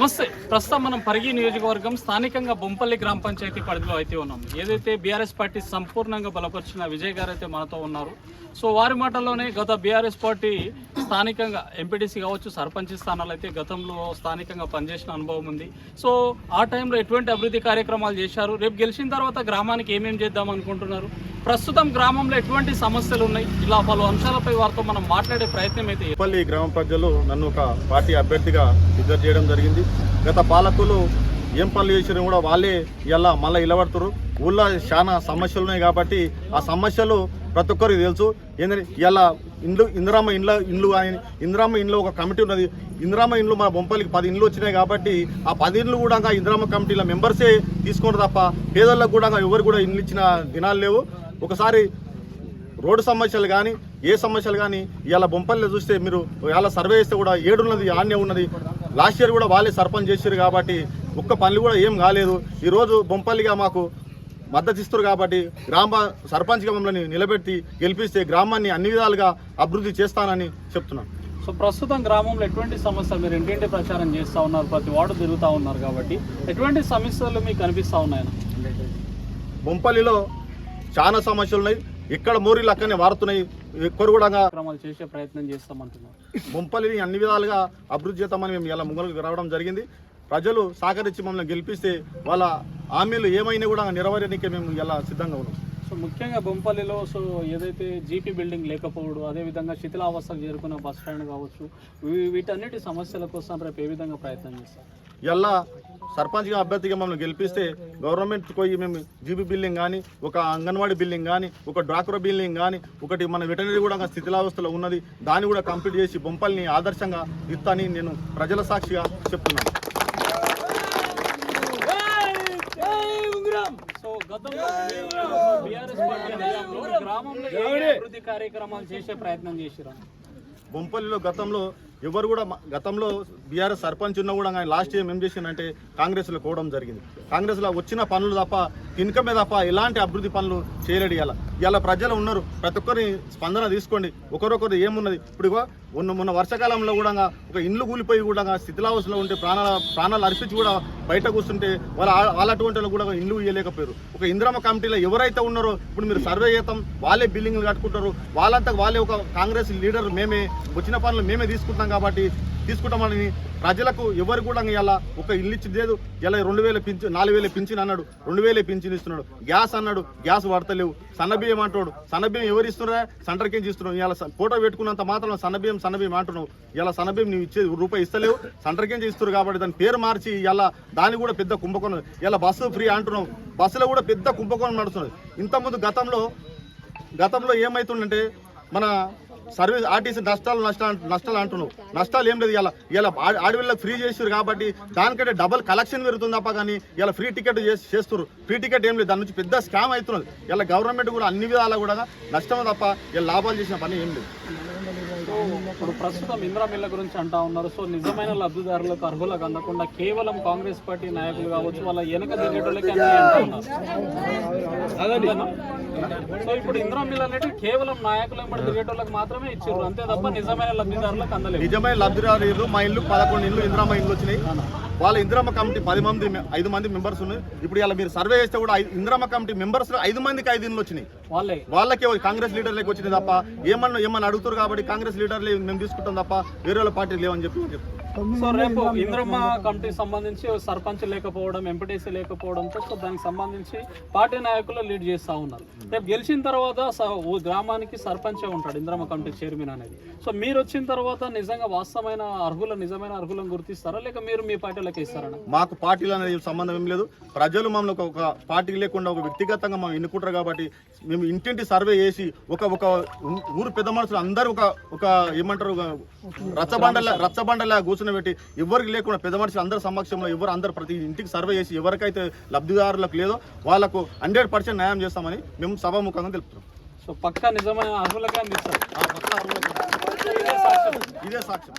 నమస్తే. ప్రస్తుతం మనం పరిగి నియోజకవర్గం స్థానికంగా బొంపల్లి గ్రామ పంచాయతీ పరిధిలో అయితే ఉన్నాం. ఏదైతే బీఆర్ఎస్ పార్టీ సంపూర్ణంగా బలపరిచిన విజయ్ గారు అయితే మనతో ఉన్నారు. సో వారి మాటల్లోనే గత బీఆర్ఎస్ పార్టీ స్థానికంగా ఎంపీటీసీ కావచ్చు సర్పంచ్ స్థానాలు అయితే గతంలో స్థానికంగా పనిచేసిన అనుభవం ఉంది. సో ఆ టైంలో ఎటువంటి అభివృద్ధి కార్యక్రమాలు చేశారు? రేపు గెలిచిన తర్వాత గ్రామానికి ఏమేం చేద్దాం అనుకుంటున్నారు? ప్రస్తుతం గ్రామంలో ఎటువంటి సమస్యలు ఉన్నాయి? ఇలా పలు అంశాలపై వారితో మనం మాట్లాడే ప్రయత్నం అయితే పల్లి గ్రామ ప్రజలు నన్ను ఒక పార్టీ అభ్యర్థిగా డిక్లేర్ చేయడం జరిగింది. గత పాలకులు ఏం పనులు చేసినా కూడా వాళ్ళే ఇలా మళ్ళీ ఇలబడుతురు ఊళ్ళో చాలా సమస్యలు ఉన్నాయి కాబట్టి ఆ సమస్యలు ప్రతి ఒక్కరికి తెలుసు. ఏంటంటే ఇలా ఇండ్లు ఇందిరామ ఇండ్ల ఇండ్లు కానీ ఇందిరామ ఇండ్లు ఒక కమిటీ ఉన్నది. ఇందిరామ ఇండ్లు మన బొంపల్లికి పది ఇండ్లు వచ్చినాయి కాబట్టి ఆ పది ఇండ్లు కూడా ఇంకా ఇందిరామ కమిటీల మెంబర్సే తీసుకోరు తప్ప పేదలకు కూడా ఎవరు కూడా ఇండ్లు ఇచ్చిన దినాలు లేవు. ఒకసారి రోడ్డు సమస్యలు కానీ ఏ సమస్యలు కానీ ఇవాళ బొంపల్లి చూస్తే మీరు ఇవాళ సర్వే చేస్తే కూడా ఏడున్నది ఆన్య ఉన్నది. లాస్ట్ ఇయర్ కూడా వాళ్ళే సర్పంచ్ చేశారు కాబట్టి ఒక్క పనులు కూడా ఏం కాలేదు. ఈరోజు బొంపల్లిగా మాకు మద్దతు ఇస్తారు కాబట్టి గ్రామ సర్పంచ్గా మమ్మల్ని నిలబెట్టి గెలిపిస్తే గ్రామాన్ని అన్ని విధాలుగా అభివృద్ధి చేస్తానని చెప్తున్నాను సో ప్రస్తుతం గ్రామంలో ఎటువంటి సమస్యలు మీరు ఇంటింటి ప్రచారం చేస్తూ ఉన్నారు ప్రతి వార్డు తిరుగుతూ ఉన్నారు కాబట్టి ఎటువంటి సమస్యలు మీకు కనిపిస్తూ ఉన్నాయి బొంపల్లిలో చాలా సమస్యలు ఉన్నాయి. ఇక్కడ మోరీలు అక్కడనే వారుతున్నాయి. కార్యక్రమాలు చేసే ప్రయత్నం చేస్తామంటున్నారు. బొంపల్లిని అన్ని విధాలుగా అభివృద్ధి చేద్దామని మేము ఇలా ముంగలకు రావడం జరిగింది. ప్రజలు సహకరించి మమ్మల్ని గెలిపిస్తే వాళ్ళ హామీలు ఏమైనా కూడా నెరవేరడానికి మేము ఇలా సిద్ధంగా ఉన్నాం. సో ముఖ్యంగా బొంపల్లిలో సో ఏదైతే జీపీ బిల్డింగ్ లేకపోవడం అదేవిధంగా శిథిలావస్థకు చేరుకున్న బస్ స్టాండ్ కావచ్చు వీటన్నిటి సమస్యల కోసం రేపు ఏ విధంగా ప్రయత్నం చేస్తారు? ఇలా సర్పంచ్గా అభ్యర్థిగా మమ్మల్ని గెలిపిస్తే గవర్నమెంట్ పోయి మేము జీబీ బిల్డింగ్ కానీ ఒక అంగన్వాడీ బిల్డింగ్ కానీ ఒక డ్వాక్రా బిల్డింగ్ కానీ ఒకటి మన వెటనరీ కూడా స్థితిలావస్థలో ఉన్నది. దాన్ని కూడా కంప్లీట్ చేసి బొంపల్ని ఆదర్శంగా ఇస్తానని నేను ప్రజల సాక్షిగా చెప్తున్నాను. సో గతంలో బీఆర్ఎస్ పార్టీ హయాంలో మీ గ్రామంలో ఏ ఏ అభివృద్ధి కార్యక్రమాలు చేసే ప్రయత్నం చేసిరా? బొంపల్లిలో గతంలో ఎవరు కూడా గతంలో బీఆర్ఎస్ సర్పంచ్ ఉన్నా కూడా ఆయన లాస్ట్ టైం ఏం చేసిందంటే కాంగ్రెస్లో కోవడం జరిగింది. కాంగ్రెస్లో వచ్చిన పనులు తప్ప ఇన్కమే తప్ప ఎలాంటి అభివృద్ధి పనులు చేయలేడు ఇలా ఇలా ప్రజలు ఉన్నారు. ప్రతి ఒక్కరి స్పందన తీసుకోండి. ఒకరొకరు ఏమున్నది? ఇప్పుడు ఇగో మొన్న మొన్న వర్షాకాలంలో కూడా ఒక ఇండ్లు కూలిపోయి కూడా స్థితిలావస్థలో ఉంటే ప్రాణాల ప్రాణాలు అర్పించి కూడా బయట కూర్చుంటే వాళ్ళ వాళ్ళటువంటి వంటలు కూడా ఇండ్లు ఇవ్వలేకపోయారు ఒక ఇంద్రమ కమిటీలో ఎవరైతే ఉన్నారో ఇప్పుడు మీరు సర్వే చేస్తాం వాళ్ళే బిల్డింగ్లు కట్టుకుంటారు. వాళ్ళంతా వాళ్ళే ఒక కాంగ్రెస్ లీడర్ మేమే వచ్చిన పనులు మేమే తీసుకుంటాం కాబట్టి తీసుకుంటామని ప్రజలకు ఎవరు కూడా ఇలా ఒక ఇల్లు ఇచ్చి లేదు. ఇలా రెండు వేల పింఛన్ నాలుగు వేల పింఛన్ అన్నాడు. రెండు వేలే పింఛన్ ఇస్తున్నాడు. గ్యాస్ అన్నాడు. గ్యాస్ వాడతలేవు. సన్నబియ్యం అంటాడు సన్నబియ్యం ఎవరు ఇస్తున్నారా? సెంటర్ కింద ఇస్తున్నావు. ఇలా ఫోటో పెట్టుకున్నంత మాత్రం సన్నబియ్యం సన్నబియ్యం అంటున్నావు. ఇలా సన్నబియ్యం నువ్వు ఇచ్చే రూపాయి ఇస్తలేవు. సెంటర్ కింద ఇస్తారు కాబట్టి దాని పేరు మార్చి ఇలా దాని కూడా పెద్ద కుంభకోణం ఇలా బస్సు ఫ్రీ అంటున్నావు. బస్సులో కూడా పెద్ద కుంభకోణం నడుస్తున్నది. ఇంతకుముందు గతంలో గతంలో ఏమవుతుందంటే మన సర్వీస్ ఆర్టీసీ నష్టాలు నష్టాలు నష్టాలు అంటున్నావు. నష్టాలు ఏం లేదు ఇలా ఇలా ఆడవిళ్ళకి ఫ్రీ చేసారు కాబట్టి దానికంటే డబల్ కలెక్షన్ పెరుగుతుంది తప్ప కానీ ఇలా ఫ్రీ టికెట్ చేసి చేస్తారు ఫ్రీ టికెట్ ఏం లేదు దాని నుంచి పెద్ద స్కామ్ అవుతున్నది ఇలా గవర్నమెంట్ కూడా అన్ని విధాలా కూడా నష్టం తప్ప ఇలా లాభాలు చేసిన పని ఏం లేదు. సో ఇప్పుడు ప్రస్తుతం ఇందిరా మిల్ల గురించి అంటా ఉన్నారు. సో నిజమైన లబ్ధిదారులకు అర్హులకు అందకుండా కేవలం కాంగ్రెస్ పార్టీ నాయకులు కావచ్చు వాళ్ళ వెనక తిరిగేటోళ్ళకి? సో ఇప్పుడు ఇందిరా మిల్ అనేది కేవలం నాయకులు వెంబడి తిరిగేటోళ్ళకి మాత్రమే ఇచ్చారు అంతే తప్ప నిజమైన లబ్ధిదారులకు అందలేదు నిజమైన మా ఇల్లు పదకొండు ఇల్లు ఇందిరామ ఇల్లు వచ్చినాయి. వాళ్ళ ఇందిరామ కమిటీ పది మంది ఐదు మంది మెంబర్స్ ఉన్నాయి ఇప్పుడు ఇలా మీరు సర్వే చేస్తే కూడా ఐ- ఇందిరామ కమిటీ మెంబర్స్ ఐదు మందికి ఐదు ఇల్లు వచ్చినాయి. వాళ్ళే. వాళ్ళకే కాంగ్రెస్ లీడర్లకి వచ్చింది తప్ప ఏమన్నా ఏమన్నా అడుగుతారు కాబట్టి కాంగ్రెస్ లీడర్లే మేము తీసుకుంటాం తప్ప వేరే వాళ్ళ పార్టీ లేవని చెప్పి చెప్తాను సో రేపు ఇంద్రమ్మ కమిటీ సంబంధించి సర్పంచ్ లేకపోవడం ఎంపీటీసీ లేకపోవడంతో సో దానికి సంబంధించి పార్టీ నాయకులు లీడ్ చేస్తూ ఉన్నారు. రేపు గెలిచిన తర్వాత గ్రామానికి సర్పంచే ఉంటాడు ఇంద్రమ్మ కమిటీ చైర్మన్ అనేది. సో మీరు వచ్చిన తర్వాత నిజంగా వాస్తవమైన అర్హుల నిజమైన అర్హులను గుర్తిస్తారా? లేక మీరు మీ పార్టీలకు ఇస్తారా మాకు పార్టీలు అనేది సంబంధం ఏం లేదు. ప్రజలు మమ్మల్ని ఒక- ఒక పార్టీ లేకుండా ఒక వ్యక్తిగతంగా మనం ఎన్నుకుంటారు కాబట్టి మేము ఇంటింటి సర్వే చేసి ఒక ఒక ఊరు పెద్ద మనుషులు అందరూ ఒక ఒక ఏమంటారు ఒక రచ్చబండల రచ్చబండలా కూర్చుని ఎవరికి లేకుండా పెద్ద మనుషులు అందరి సమక్షంలో ఎవరు అందరు ప్రతి ఇంటికి సర్వే చేసి ఎవరికైతే లబ్ధిదారులకు లేదో వాళ్ళకు హండ్రెడ్ పర్సెంట్ న్యాయం చేస్తామని మేము సభాముఖంగా తెలుపుతున్నాం. సో పక్కా నిజమైన అర్హులకే ఇదే సాక్ష్యం.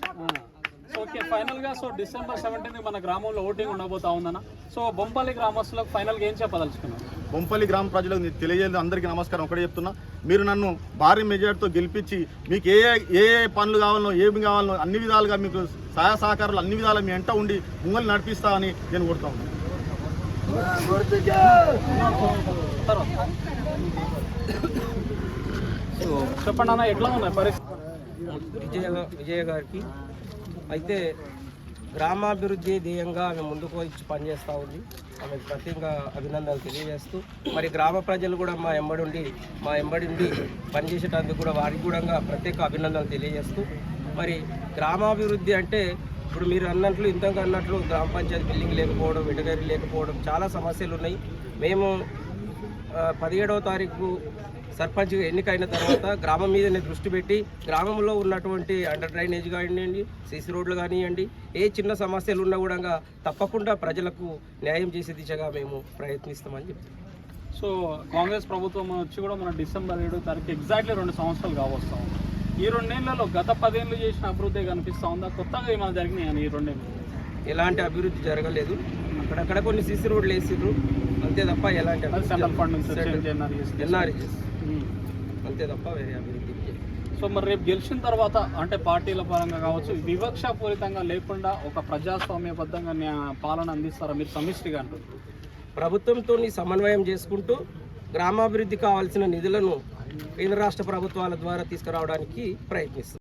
ఓకే ఫైనల్గా సో డిసెంబర్ సెవెంటీన్ మన గ్రామంలో ఓటింగ్ ఉండబోతా ఉందన్న. సో బొంపల్లి గ్రామస్తులకు ఫైనల్గా ఏం చెప్పదలుచుకున్నారు బొంపల్లి గ్రామ ప్రజలకు నేను తెలియజేయలేదు అందరికీ నమస్కారం ఒకటే చెప్తున్నా. మీరు నన్ను భారీ మెజార్టీతో గెలిపించి మీకు ఏ ఏ ఏ పనులు కావాలనో ఏమి కావాలనో అన్ని విధాలుగా మీకు సహాయ సహకారాలు అన్ని విధాలు మీ ఎంట ఉండి ముంగల్ని నడిపిస్తామని నేను కోరుతా ఉన్నాను. చెప్పండి అన్న ఎట్లా ఉన్నాయి పరిస్థితి? విజయ విజయ గారికి అయితే గ్రామాభివృద్ధి ధ్యేయంగా ఆమె ముందుకు వచ్చి పనిచేస్తూ ఉంది. ఆమెకు ప్రత్యేకంగా అభినందనలు తెలియజేస్తూ మరి గ్రామ ప్రజలు కూడా మా ఎంబడి ఉండి మా ఎంబడి ఉండి పనిచేసేటందుకు కూడా వారికి కూడా ప్రత్యేక అభినందనలు తెలియజేస్తూ మరి గ్రామాభివృద్ధి అంటే ఇప్పుడు మీరు అన్నట్లు ఇంతకు అన్నట్లు గ్రామ పంచాయతీ బిల్డింగ్ లేకపోవడం వెటగరి లేకపోవడం చాలా సమస్యలు ఉన్నాయి మేము పదిహేడవ తారీఖు సర్పంచ్గా ఎన్నికైన తర్వాత గ్రామం మీదనే దృష్టి పెట్టి గ్రామంలో ఉన్నటువంటి అండర్ డ్రైనేజ్ కానివ్వండి సీసీ రోడ్లు కానివ్వండి ఏ చిన్న సమస్యలు ఉన్నా కూడా తప్పకుండా ప్రజలకు న్యాయం చేసే దిశగా మేము ప్రయత్నిస్తామని చెప్తున్నాం. సో కాంగ్రెస్ ప్రభుత్వం వచ్చి కూడా మన డిసెంబర్ ఏడో తారీఖు ఎగ్జాక్ట్లీ రెండు సంవత్సరాలు కావస్తా ఈ రెండేళ్ళలో గత పదేళ్ళు చేసిన అభివృద్ధి కనిపిస్తా ఉందా? కొత్తగా ఏమైనా జరిగినాయి ఈ రెండేళ్ళు? ఎలాంటి అభివృద్ధి జరగలేదు. అక్కడక్కడ కొన్ని సీసీ రోడ్లు వేసిర్రు. అంతే తప్ప ఎలాంటి. ఎన్ఆర్ఎస్. అంతే తప్ప వేరే అభివృద్ధి. సో మరి రేపు గెలిచిన తర్వాత అంటే పార్టీల పరంగా కావచ్చు వివక్షపూరితంగా లేకుండా ఒక ప్రజాస్వామ్యబద్ధంగా పాలన అందిస్తారా? మీరు సమిష్టిగా అంటారు ప్రభుత్వంతో సమన్వయం చేసుకుంటూ గ్రామాభివృద్ధి కావాల్సిన నిధులను కేంద్ర రాష్ట్ర ప్రభుత్వాల ద్వారా తీసుకురావడానికి ప్రయత్నిస్తుంది